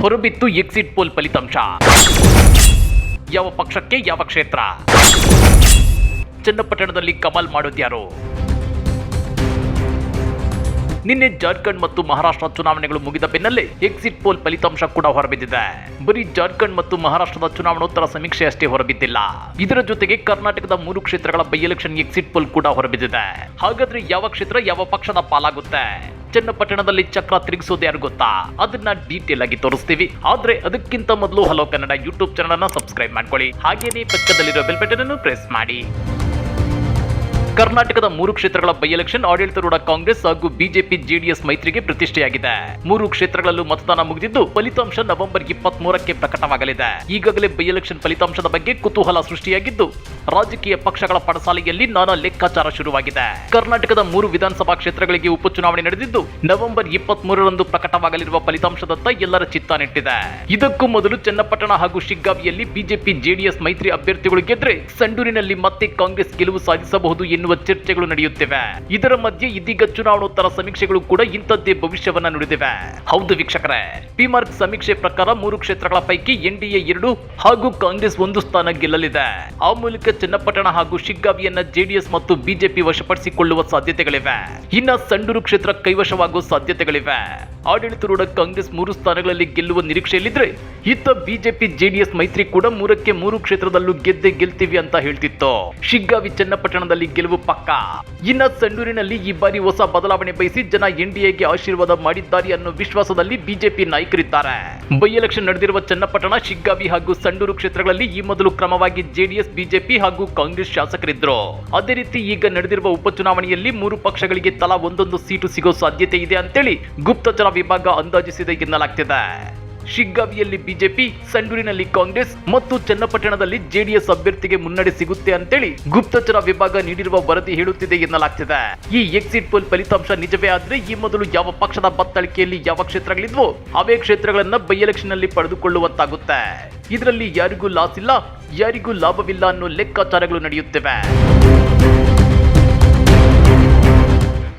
ಹೊರಬಿತ್ತು exit poll ಫಲಿತಾಂಶ. ಯಾವ ಪಕ್ಷಕ್ಕೆ ಯಾವ ಕ್ಷೇತ್ರ? ಚನ್ನಪಟ್ಟಣದಲ್ಲಿ ಕಮಲ್ ಮಾಡೋದ್ಯಾರು ನಿನ್ನೆ ಜಾರ್ಖಂಡ್ ಮತ್ತು ಮಹಾರಾಷ್ಟ್ರ ಚುನಾವಣೆಗಳು ಮುಗಿದ ಬೆನ್ನಲ್ಲೇ ಎಕ್ಸಿಟ್ ಪೋಲ್ ಫಲಿತಾಂಶ ಕೂಡ ಹೊರಬಿದ್ದಿದೆ. ಬರೀ ಜಾರ್ಖಂಡ್ ಮತ್ತು ಮಹಾರಾಷ್ಟ್ರದ ಚುನಾವಣೋತ್ತರ ಸಮೀಕ್ಷೆ ಅಷ್ಟೇ ಹೊರಬಿದ್ದಿಲ್ಲ. ಇದರ ಜೊತೆಗೆ ಕರ್ನಾಟಕದ ಮೂರು ಕ್ಷೇತ್ರಗಳ ಬೈ ಎಲೆಕ್ಷನ್ ಎಕ್ಸಿಟ್ ಪೋಲ್ ಕೂಡ ಹೊರಬಿದ್ದಿದೆ. ಹಾಗಾದ್ರೆ ಯಾವ ಕ್ಷೇತ್ರ ಯಾವ ಪಕ್ಷದ ಪಾಲಾಗುತ್ತೆ? ಚನ್ನಪಟ್ಟಣದಲ್ಲಿ ಚಕ್ರ ತಿರುಗಿಸೋದು ಯಾರು ಗೊತ್ತಾ? ಅದನ್ನ ಡೀಟೇಲ್ ಆಗಿ ತೋರಿಸ್ತೀವಿ. ಆದ್ರೆ ಅದಕ್ಕಿಂತ ಮೊದಲು ಹಲೋ ಕನ್ನಡ ಯೂಟ್ಯೂಬ್ ಚಾನಲ್ ಅನ್ನ ಸಬ್ಸ್ಕ್ರೈಬ್ ಮಾಡ್ಕೊಳ್ಳಿ. ಹಾಗೇನೇ ಪಕ್ಕದಲ್ಲಿರೋ ಬೆಲ್ ಬಟನ್ ಅನ್ನು ಪ್ರೆಸ್ ಮಾಡಿ. ಕರ್ನಾಟಕದ ಮೂರು ಕ್ಷೇತ್ರಗಳ ಬೈ ಎಲೆಕ್ಷನ್ ಆಡಳಿತಾರೂಢ ಕಾಂಗ್ರೆಸ್ ಹಾಗೂ ಬಿಜೆಪಿ ಜೆಡಿಎಸ್ ಮೈತ್ರಿಗೆ ಪ್ರತಿಷ್ಠೆಯಾಗಿದೆ. ಮೂರು ಕ್ಷೇತ್ರಗಳಲ್ಲೂ ಮತದಾನ ಮುಗಿದಿದ್ದು ಫಲಿತಾಂಶ ನವೆಂಬರ್ ಇಪ್ಪತ್ತ್ ಮೂರಕ್ಕೆ ಪ್ರಕಟವಾಗಲಿದೆ. ಈಗಾಗಲೇ ಬೈ ಎಲೆಕ್ಷನ್ ಫಲಿತಾಂಶದ ಬಗ್ಗೆ ಕುತೂಹಲ ಸೃಷ್ಟಿಯಾಗಿದ್ದು, ರಾಜಕೀಯ ಪಕ್ಷಗಳ ಪಡಸಾಲೆಯಲ್ಲಿ ನಾನಾ ಲೆಕ್ಕಾಚಾರ ಶುರುವಾಗಿದೆ. ಕರ್ನಾಟಕದ ಮೂರು ವಿಧಾನಸಭಾ ಕ್ಷೇತ್ರಗಳಿಗೆ ಉಪಚುನಾವಣೆ ನಡೆದಿದ್ದು, ನವೆಂಬರ್ ಇಪ್ಪತ್ತ್ ಮೂರರಂದು ಪ್ರಕಟವಾಗಲಿರುವ ಫಲಿತಾಂಶದತ್ತ ಎಲ್ಲರ ಚಿತ್ತ ನೆಟ್ಟಿದೆ. ಇದಕ್ಕೂ ಮೊದಲು ಚನ್ನಪಟ್ಟಣ ಹಾಗೂ ಶಿಗ್ಗಾವಿಯಲ್ಲಿ ಬಿಜೆಪಿ ಜೆಡಿಎಸ್ ಮೈತ್ರಿ ಅಭ್ಯರ್ಥಿಗಳು ಗೆದ್ರೆ, ಸಂಡೂರಿನಲ್ಲಿ ಮತ್ತೆ ಕಾಂಗ್ರೆಸ್ ಗೆಲುವು ಸಾಧಿಸಬಹುದು ಎನ್ನುವ ಚರ್ಚೆಗಳು ನಡೆಯುತ್ತಿವೆ. ಇದರ ಮಧ್ಯೆ ಇದೀಗ ಚುನಾವಣೋತ್ತರ ಸಮೀಕ್ಷೆಗಳು ಕೂಡ ಇಂಥದ್ದೇ ಭವಿಷ್ಯವನ್ನ ನುಡಿದಿವೆ. ಹೌದು ವೀಕ್ಷಕರೇ ಪಿಮಾರ್ಕ್ ಸಮೀಕ್ಷೆ ಪ್ರಕಾರ ಮೂರು ಕ್ಷೇತ್ರಗಳ ಪೈಕಿ ಎನ್ಡಿಎ ಎರಡು ಹಾಗೂ ಕಾಂಗ್ರೆಸ್ ಒಂದು ಸ್ಥಾನ ಗೆಲ್ಲಲಿದೆ. ಆ ಮೂಲಕ ಚನ್ನಪಟ್ಟಣ ಹಾಗೂ ಶಿಗ್ಗಾವಿಯನ್ನ ಜೆಡಿಎಸ್ ಮತ್ತು ಬಿಜೆಪಿ ವಶಪಡಿಸಿಕೊಳ್ಳುವ ಸಾಧ್ಯತೆಗಳಿವೆ. ಇನ್ನ ಸಂಡೂರು ಕ್ಷೇತ್ರ ಕೈವಶವಾಗುವ ಸಾಧ್ಯತೆಗಳಿವೆ. ಆಡಳಿತಾರೂಢ ಕಾಂಗ್ರೆಸ್ ಮೂರು ಸ್ಥಾನಗಳಲ್ಲಿ ಗೆಲ್ಲುವ ನಿರೀಕ್ಷೆಯಲ್ಲಿದ್ರೆ ಇತ್ತ ಬಿಜೆಪಿ, ಜೆಡಿಎಸ್ ಮೈತ್ರಿ ಕೂಡ ಮೂರಕ್ಕೆ ಮೂರು ಕ್ಷೇತ್ರದಲ್ಲೂ ಗೆದ್ದೆ ಗೆಲ್ತೀವಿ ಅಂತ ಹೇಳ್ತಿತ್ತು. ಶಿಗ್ಗಾವಿ, ಚನ್ನಪಟ್ಟಣದಲ್ಲಿ ಗೆಲುವು ಪಕ್ಕ. ಇನ್ನ ಸಂಡೂರಿನಲ್ಲಿ ಈ ಬಾರಿ ಹೊಸ ಬದಲಾವಣೆ ಬಯಸಿ ಜನ ಎನ್ಡಿಎಗೆ ಆಶೀರ್ವಾದ ಮಾಡಿದ್ದಾರೆ ಅನ್ನೋ ವಿಶ್ವಾಸದಲ್ಲಿ ಬಿಜೆಪಿ ನಾಯಕರಿದ್ದಾರೆ. ಬೈ ಎಲೆಕ್ಷನ್ ನಡೆದಿರುವ ಚನ್ನಪಟ್ಟಣ, ಶಿಗ್ಗಾವಿ ಹಾಗೂ ಸಂಡೂರು ಕ್ಷೇತ್ರಗಳಲ್ಲಿ ಈ ಮೊದಲು ಕ್ರಮವಾಗಿ ಜೆಡಿಎಸ್ ಬಿಜೆಪಿ ಹಾಗೂ ಕಾಂಗ್ರೆಸ್ ಶಾಸಕರಿದ್ರು. ಅದೇ ರೀತಿ ಈಗ ನಡೆದಿರುವ ಉಪಚುನಾವಣೆಯಲ್ಲಿ ಮೂರು ಪಕ್ಷಗಳಿಗೆ ತಲಾ ಒಂದೊಂದು ಸೀಟು ಸಿಗೋ ಸಾಧ್ಯತೆ ಇದೆ ಅಂತೇಳಿ ಗುಪ್ತಚರ ವಿಭಾಗ ಅಂದಾಜಿಸಿದೆ ಎನ್ನಲಾಗ್ತಿದೆ. ಶಿಗ್ಗಾವಿಯಲ್ಲಿ ಬಿಜೆಪಿ, ಸಂಡೂರಿನಲ್ಲಿ ಕಾಂಗ್ರೆಸ್ ಮತ್ತು ಚನ್ನಪಟ್ಟಣದಲ್ಲಿ ಜೆಡಿಎಸ್ ಅಭ್ಯರ್ಥಿಗೆ ಮುನ್ನಡೆ ಸಿಗುತ್ತೆ ಅಂತೇಳಿ ಗುಪ್ತಚರ ವಿಭಾಗ ನೀಡಿರುವ ವರದಿ ಹೇಳುತ್ತಿದೆ ಎನ್ನಲಾಗ್ತಿದೆ. ಈ ಎಕ್ಸಿಟ್ ಪೋಲ್ ಫಲಿತಾಂಶ ನಿಜವೇ ಆದ್ರೆ ಈ ಮೊದಲು ಯಾವ ಪಕ್ಷದ ಬತ್ತಳಿಕೆಯಲ್ಲಿ ಯಾವ ಕ್ಷೇತ್ರಗಳಿದ್ವೋ ಅವೇ ಕ್ಷೇತ್ರಗಳನ್ನ ಬೈ ಎಲೆಕ್ಷನ್ನಲ್ಲಿ ಪಡೆದುಕೊಳ್ಳುವಂತಾಗುತ್ತೆ. ಇದರಲ್ಲಿ ಯಾರಿಗೂ ಲಾಸ್ ಇಲ್ಲ, ಯಾರಿಗೂ ಲಾಭವಿಲ್ಲ ಅನ್ನೋ ಲೆಕ್ಕಾಚಾರಗಳು ನಡೆಯುತ್ತಿವೆ.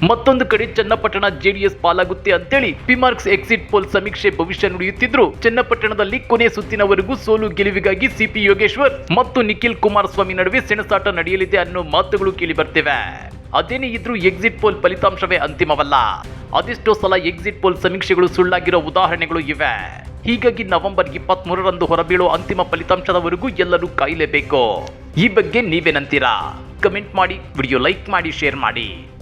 ಮತ್ತೊಂದು ಕಡೆ ಚನ್ನಪಟ್ಟಣ ಜೆಡಿಎಸ್ ಪಾಲಾಗುತ್ತೆ ಅಂತೇಳಿ ಪಿಮಾರ್ಕ್ಸ್ ಎಕ್ಸಿಟ್ ಪೋಲ್ ಸಮೀಕ್ಷೆ ಭವಿಷ್ಯ ನುಡಿಯುತ್ತಿದ್ರು. ಚನ್ನಪಟ್ಟಣದಲ್ಲಿ ಕೊನೆ ಸುತ್ತಿನವರೆಗೂ ಸೋಲು ಗೆಲುವಿಗಾಗಿ ಸಿಪಿ ಯೋಗೇಶ್ವರ್ ಮತ್ತು ನಿಖಿಲ್ ಕುಮಾರಸ್ವಾಮಿ ನಡುವೆ ಸೆಣಸಾಟ ನಡೆಯಲಿದೆ ಅನ್ನೋ ಮಾತುಗಳು ಕೇಳಿ ಬರ್ತಿವೆ. ಅದೇನೇ ಇದ್ರೂ ಎಕ್ಸಿಟ್ ಪೋಲ್ ಫಲಿತಾಂಶವೇ ಅಂತಿಮವಲ್ಲ. ಅದೆಷ್ಟೋ ಸಲ ಎಕ್ಸಿಟ್ ಪೋಲ್ ಸಮೀಕ್ಷೆಗಳು ಸುಳ್ಳಾಗಿರೋ ಉದಾಹರಣೆಗಳು ಇವೆ. ಹೀಗಾಗಿ ನವೆಂಬರ್ ಇಪ್ಪತ್ತ್ ಮೂರರಂದು ಹೊರಬೀಳೋ ಅಂತಿಮ ಫಲಿತಾಂಶದವರೆಗೂ ಎಲ್ಲರೂ ಕಾಯಲೇಬೇಕು. ಈ ಬಗ್ಗೆ ನೀವೇನಂತೀರಾ? ಕಮೆಂಟ್ ಮಾಡಿ, ವಿಡಿಯೋ ಲೈಕ್ ಮಾಡಿ, ಶೇರ್ ಮಾಡಿ.